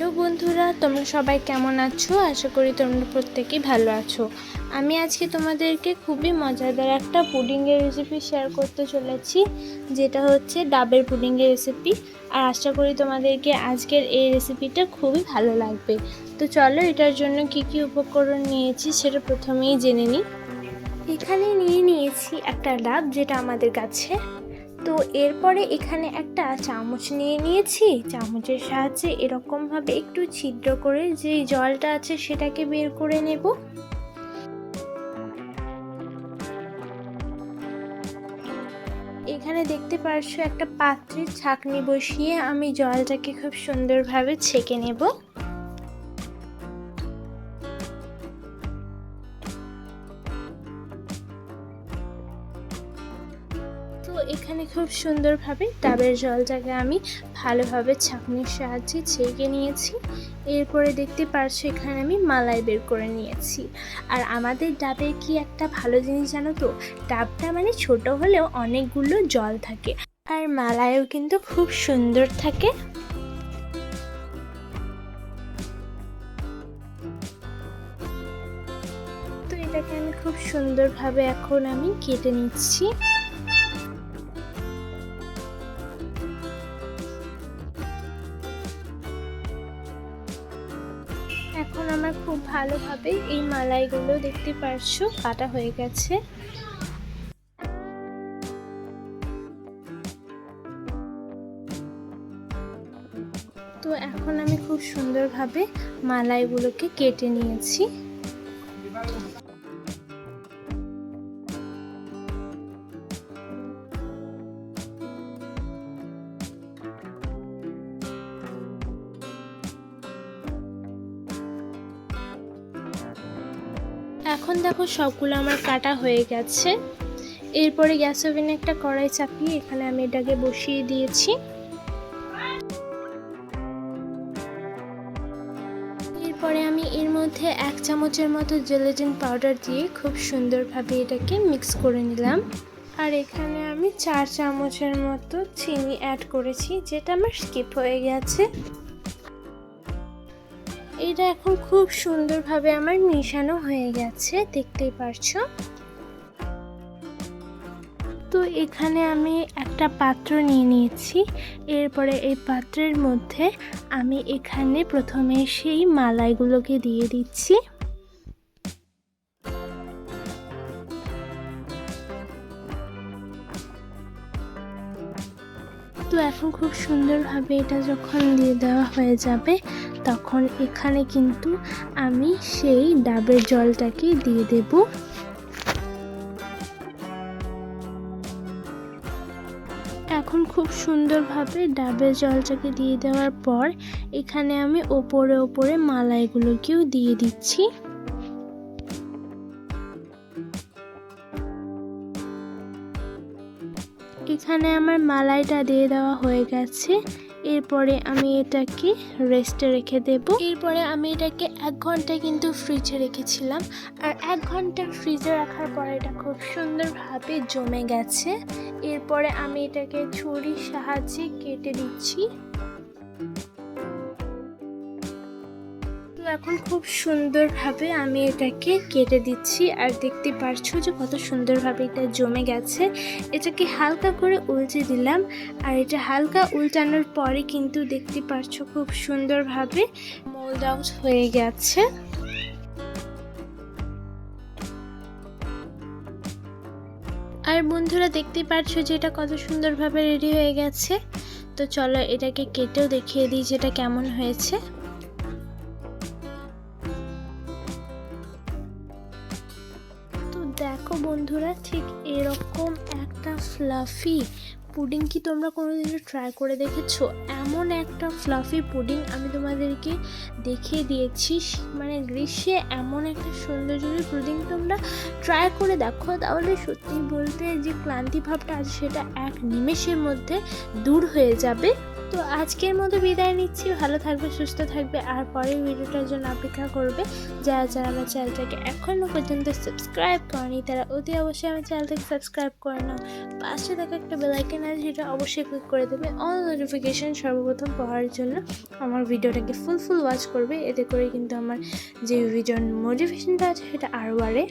Hello বন্ধুরা, তোমরা সবাই কেমন আছো? আশা করি তোমরা প্রত্যেকেই ভালো আছো। আমি আজকে তোমাদেরকে খুবই মজাদার একটা পুডিংয়ের রেসিপি শেয়ার করতে চলেছি, যেটা হচ্ছে ডাবের পুডিংয়ের রেসিপি আর আশা করি তোমাদেরকে আজকের এই রেসিপিটা খুবই ভালো লাগবে। তো চলো, এটার জন্য কি কি উপকরণ নিয়েছি সেটা প্রথমেই জেনে নিই। এখানে নিয়ে নিয়েছি একটা ডাব, যেটা আমাদের কাছে। তো এরপরে এখানে একটা চামচ নিয়ে নিয়েছি। চামচের সাহায্যে এরকমভাবে একটু ছিদ্র করে যে জলটা আছে সেটাকে বের করে নেব। এখানে দেখতে পারছ একটা পাত্রে ছাকনি বসিয়ে আমি জলটাকে খুব সুন্দরভাবে ছেঁকে নেব। এখানে খুব সুন্দরভাবে ডাবের জলটাকে আমি ভালোভাবে ছাঁকনির সাহায্যে ছেঁকে নিয়েছি। এরপরে দেখতে পারছ এখানে আমি মালাই বের করে নিয়েছি। আর আমাদের ডাবের কি একটা ভালো জিনিস জানো তো? ডাবটা মানে ছোট হলেও অনেকগুলো জল থাকে। আর মালাইও কিন্তু খুব সুন্দর থাকে। তো এটাকে আমি খুব সুন্দরভাবে এখন আমি কেটে নিচ্ছি। এখন আমার খুব ভালোভাবে এই মালাইগুলো দেখতে পারছ, কাটা হয়ে গেছে। তো এখন আমি খুব সুন্দরভাবে মালাইগুলোকে কেটে নিয়েছি। এখন দেখো সবগুলো আমার কাটা হয়ে গেছে। এরপরে গ্যাস ওভেনে একটা কড়াই চাপিয়ে এখানে আমি এটাকে বসিয়ে দিয়েছি। এরপরে আমি এর মধ্যে এক চামচের মতো জেলেটিন পাউডার দিয়ে খুব সুন্দরভাবে এটাকে মিক্স করে নিলাম। আর এখানে আমি চার চামচের মতো চিনি অ্যাড করেছি, যেটা আমার স্কিপ হয়ে গেছে। এটা এখন খুব সুন্দরভাবে আমার মিশানো হয়ে গেছে, দেখতেই পারছ। তো এখানে আমি একটা পাত্র নিয়ে নিয়েছি। এরপরে এই পাত্রের মধ্যে আমি এখানে প্রথমে সেই মালাইগুলোকে দিয়ে দিচ্ছি। তো এখন খুব সুন্দরভাবে এটা যখন দিয়ে দেওয়া হয়ে যাবে তখন এখানে কিন্তু আমি সেই ডাবের জলটাকে দিয়ে দেব। এখন খুব সুন্দরভাবে ডাবের জলটাকে দিয়ে দেওয়ার পর এখানে আমি ওপরে ওপরে মালাইগুলোকেও দিয়ে দিচ্ছি। এখানে আমার মালাইটা দিয়ে দেওয়া হয়ে গেছে। এরপরে আমি এটাকে রেস্টে রেখে দেব। এরপরে আমি এটাকে এক ঘণ্টা কিন্তু ফ্রিজে রেখেছিলাম। আর এক ঘণ্টা ফ্রিজে রাখার পরে এটা খুব সুন্দরভাবে জমে গেছে। এরপরে আমি এটাকে ছুরির সাহায্যে কেটে দিচ্ছি। এখন খুব সুন্দরভাবে আমি এটাকে কেটে দিচ্ছি। আর দেখতে পারছ যে কত সুন্দরভাবে এটা জমে গেছে। এটাকে হালকা করে উল্টে দিলাম। আর এটা হালকা উল্টানোর পরে কিন্তু দেখতে পারছ খুব সুন্দরভাবে মোল্ড আউট হয়ে গেছে। আর বন্ধুরা দেখতে পারছ যে এটা কত সুন্দরভাবে রেডি হয়ে গেছে। তো চলো এটাকে কেটেও দেখিয়ে দিই যে এটা কেমন হয়েছে। দেখো বন্ধুরা, ঠিক এরকম একটা ফ্লাফি পুডিং কি তোমরা কোনোদিনও ট্রাই করে দেখেছ? এমন একটা ফ্লাফি পুডিং আমি তোমাদেরকে দেখিয়ে দিয়েছি। মানে গ্রীষ্মে এমন একটা সৌন্দর্যের পুডিং তোমরা ট্রাই করে দেখো। তাহলে সত্যি বলতে যে ক্লান্তি ভাবটা আছে, সেটা এক নিমেষের মধ্যে দূর হয়ে যাবে। তো আজকের মতো বিদায় নিচ্ছি। ভালো থাকবে, সুস্থ থাকবে। আর পরের ভিডিওটার জন্য অপেক্ষা করবে যারা যারা আমার চ্যানেলটাকে এখনও পর্যন্ত সাবস্ক্রাইব করেনি, তারা অতি অবশ্যই আমার চ্যানেলটাকে সাবস্ক্রাইব করে নাও। পাশে থাকা একটা বেলাইকেন আছে, সেটা অবশ্যই ক্লিক করে দেবে। অল নোটিফিকেশান সর্বপ্রথম পাওয়ার জন্য আমার ভিডিওটাকে ফুল ফুল ওয়াচ করবে। এতে করে কিন্তু আমার যে ভিডিওর মোটিভেশনটা আছে, সেটা আরও বাড়ে।